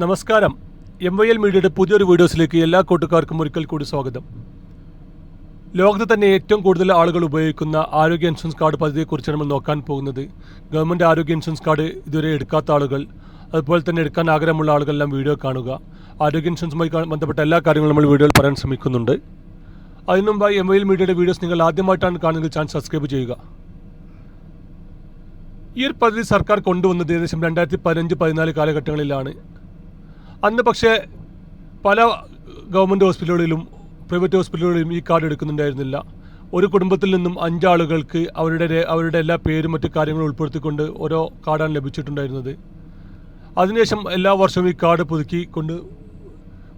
നമസ്കാരം. M Y L മീഡിയയുടെ പുതിയൊരു വീഡിയോസിലേക്ക് എല്ലാ കൂട്ടുകാർക്കും ഒരിക്കൽ കൂടി സ്വാഗതം. ലോകത്ത് തന്നെ ഏറ്റവും കൂടുതൽ ആളുകൾ ഉപയോഗിക്കുന്ന ആരോഗ്യ ഇൻഷുറൻസ് കാർഡ് പദ്ധതിയെക്കുറിച്ചാണ് നമ്മൾ നോക്കാൻ പോകുന്നത്. ഗവൺമെന്റ് ആരോഗ്യ ഇൻഷുറൻസ് കാർഡ് ഇതുവരെ എടുക്കാത്ത ആളുകൾ അതുപോലെ തന്നെ എടുക്കാൻ ആഗ്രഹമുള്ള ആളുകളെല്ലാം വീഡിയോ കാണുക. ആരോഗ്യ ഇൻഷുറൻസുമായി ബന്ധപ്പെട്ട എല്ലാ കാര്യങ്ങളും നമ്മൾ വീഡിയോയിൽ പറയാൻ ശ്രമിക്കുന്നുണ്ട്. അതിനു മുമ്പായി എം വൈ എൽ മീഡിയയുടെ വീഡിയോസ് നിങ്ങൾ ആദ്യമായിട്ടാണ് കാണുന്നതെങ്കിൽ ചാനൽ സബ്സ്ക്രൈബ് ചെയ്യുക. ഈ ഒരു പദ്ധതി സർക്കാർ കൊണ്ടുവന്നത് ഏകദേശം രണ്ടായിരത്തി പതിനഞ്ച് പതിനാല് കാലഘട്ടങ്ങളിലാണ്. അന്ന് പക്ഷേ പല ഗവൺമെന്റ് ഹോസ്പിറ്റലുകളിലും പ്രൈവറ്റ് ഹോസ്പിറ്റലുകളിലും ഈ കാർഡ് എടുക്കുന്നുണ്ടായിരുന്നില്ല. ഒരു കുടുംബത്തിൽ നിന്നും അഞ്ചാളുകൾക്ക് അവരുടെ അവരുടെ എല്ലാ പേരും മറ്റു കാര്യങ്ങളും ഉൾപ്പെടുത്തിക്കൊണ്ട് ഓരോ കാർഡാണ് ലഭിച്ചിട്ടുണ്ടായിരുന്നത്. അതിനുശേഷം എല്ലാ വർഷവും ഈ കാർഡ് പുതുക്കി കൊണ്ട്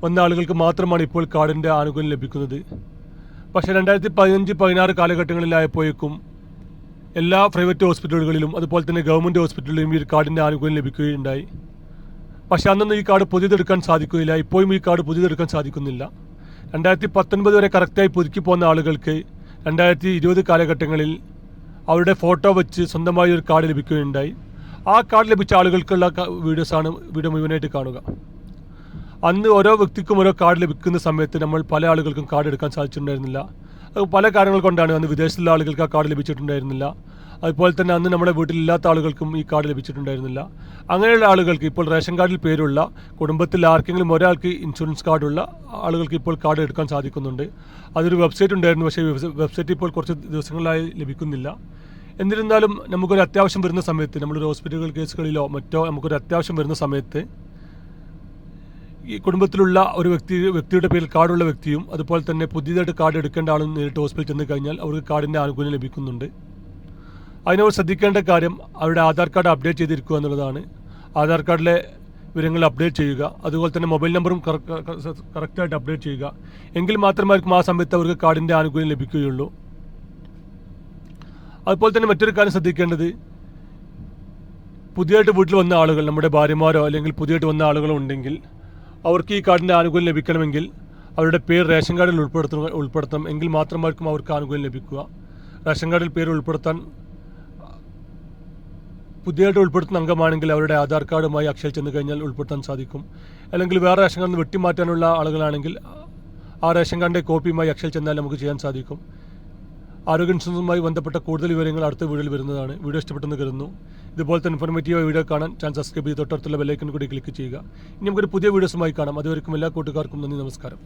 വന്ന ആളുകൾക്ക് മാത്രമാണ് ഇപ്പോൾ കാർഡിന്റെ ആനുകൂല്യം ലഭിക്കുന്നത്. പക്ഷേ രണ്ടായിരത്തി പതിനഞ്ച് പതിനാറ് കാലഘട്ടങ്ങളിലായപ്പോഴേക്കും എല്ലാ പ്രൈവറ്റ് ഹോസ്പിറ്റലുകളിലും അതുപോലെ തന്നെ ഗവൺമെന്റ് ഹോസ്പിറ്റലുകളിലും ഈ കാർഡിന്റെ ആനുകൂല്യം ലഭിക്കുകയുണ്ടായി. പക്ഷെ അന്നൊന്നും ഈ കാർഡ് പുതിയതെടുക്കാൻ സാധിക്കുകയില്ല. ഇപ്പോഴും ഈ കാർഡ് പുതിയതെടുക്കാൻ സാധിക്കുന്നില്ല. രണ്ടായിരത്തി പത്തൊൻപത് വരെ കറക്റ്റായി പുതുക്കി പോകുന്ന ആളുകൾക്ക് രണ്ടായിരത്തി ഇരുപത് കാലഘട്ടങ്ങളിൽ അവരുടെ ഫോട്ടോ വെച്ച് സ്വന്തമായി ഒരു കാർഡ് ലഭിക്കുകയുണ്ടായി. ആ കാർഡ് ലഭിച്ച ആളുകൾക്കുള്ള വീഡിയോസാണ് വീഡിയോ മുഴുവനായിട്ട് കാണുക. അന്ന് ഓരോ വ്യക്തിക്കും ഓരോ കാർഡ് ലഭിക്കുന്ന സമയത്ത് നമ്മൾ പല ആളുകൾക്കും കാർഡ് എടുക്കാൻ സാധിച്ചിട്ടുണ്ടായിരുന്നില്ല. പല കാരണങ്ങൾ കൊണ്ടാണ് അന്ന് വിദേശത്തുള്ള ആളുകൾക്ക് ആ കാർഡ് ലഭിച്ചിട്ടുണ്ടായിരുന്നില്ല. അതുപോലെ തന്നെ അന്ന് നമ്മുടെ വീട്ടിലില്ലാത്ത ആളുകൾക്കും ഈ കാർഡ് ലഭിച്ചിട്ടുണ്ടായിരുന്നില്ല. അങ്ങനെയുള്ള ആളുകൾക്ക് ഇപ്പോൾ റേഷൻ കാർഡിൽ പേരുള്ള കുടുംബത്തിൽ ആർക്കെങ്കിലും ഒരാൾക്ക് ഇൻഷുറൻസ് കാർഡുള്ള ആളുകൾക്ക് ഇപ്പോൾ കാർഡ് എടുക്കാൻ സാധിക്കുന്നുണ്ട്. അതൊരു വെബ്സൈറ്റ് ഉണ്ടായിരുന്നു പക്ഷേ വെബ്സൈറ്റ് ഇപ്പോൾ കുറച്ച് ദിവസങ്ങളായി ലഭിക്കുന്നില്ല. എന്നിരുന്നാലും നമുക്കൊരു അത്യാവശ്യം വരുന്ന സമയത്ത് നമ്മളൊരു ഹോസ്പിറ്റൽ കേസുകളിലോ മറ്റോ നമുക്കൊരു അത്യാവശ്യം വരുന്ന സമയത്ത് ഈ കുടുംബത്തിലുള്ള ഒരു വ്യക്തി വ്യക്തിയുടെ പേരിൽ കാർഡുള്ള വ്യക്തിയും അതുപോലെ തന്നെ പുതിയതായിട്ട് കാർഡ് എടുക്കേണ്ട ആളും നേരിട്ട് ഹോസ്പിറ്റലിൽ ചെന്ന് കഴിഞ്ഞാൽ അവർക്ക് കാർഡിന്റെ ആനുകൂല്യം ലഭിക്കുന്നുണ്ട്. അതിനവർ ശ്രദ്ധിക്കേണ്ട കാര്യം അവരുടെ ആധാർ കാർഡ് അപ്ഡേറ്റ് ചെയ്തിരിക്കുക എന്നുള്ളതാണ്. ആധാർ കാർഡിലെ വിവരങ്ങൾ അപ്ഡേറ്റ് ചെയ്യുക അതുപോലെ തന്നെ മൊബൈൽ നമ്പറും കറക്റ്റായിട്ട് അപ്ഡേറ്റ് ചെയ്യുക. എങ്കിൽ മാത്രമായിരിക്കും ആ സമയത്ത് അവർക്ക് കാർഡിന്റെ ആനുകൂല്യം ലഭിക്കുകയുള്ളൂ. അതുപോലെ തന്നെ മറ്റൊരു കാര്യം ശ്രദ്ധിക്കേണ്ടത് പുതിയതായിട്ട് വീട്ടിൽ വന്ന ആളുകൾ നമ്മുടെ ഭാര്യമാരോ അല്ലെങ്കിൽ പുതിയതായിട്ട് വന്ന ആളുകളോ ഉണ്ടെങ്കിൽ അവർക്ക് ഈ കാർഡിന്റെ ആനുകൂല്യം ലഭിക്കണമെങ്കിൽ അവരുടെ പേര് റേഷൻ കാർഡിൽ ഉൾപ്പെടുത്തണം ഉൾപ്പെടുത്തണം. എങ്കിൽ മാത്രമായിരിക്കും അവർക്ക് ആനുകൂല്യം ലഭിക്കുക. റേഷൻ കാർഡിൽ പേര് ഉൾപ്പെടുത്താൻ പുതിയതായിട്ട് ഉൾപ്പെടുത്തുന്ന അംഗമാണെങ്കിൽ അവരുടെ ആധാർ കാർഡുമായി അക്ഷയ ചെന്ന് കഴിഞ്ഞാൽ ഉൾപ്പെടുത്താൻ സാധിക്കും. അല്ലെങ്കിൽ വേറെ റേഷൻ കാർഡിൽ നിന്ന് വെട്ടിമാറ്റാനുള്ള ആളുകളാണെങ്കിൽ ആ റേഷൻ കാർഡിന്റെ കോപ്പിയുമായി അക്ഷയ ചെന്നാൽ നമുക്ക് ചെയ്യാൻ സാധിക്കും. ആരോഗ്യ ഇൻഷുറൻസുമായി ബന്ധപ്പെട്ട കൂടുതൽ വിവരങ്ങൾ അടുത്ത വീഡിയോയിൽ വരുന്നതാണ്. വീഡിയോ ഇഷ്ടപ്പെട്ടെന്ന് കരുതുന്നു. ഇതുപോലത്തെ ഇൻഫോർമേറ്റീവ് വീഡിയോ കാണാൻ ചാനൽ സബ്സ്ക്രൈബ് ചെയ്ത് തൊട്ടടുത്തുള്ള ബെല്ലൈക്കൻ കൂടി ക്ലിക്ക് ചെയ്യുക. ഇനി നമുക്കൊരു പുതിയ വീഡിയോസുമായി കാണാം. അതുവരെക്കും എല്ലാ കൂട്ടുകാർക്കും നന്ദി നമസ്കാരം.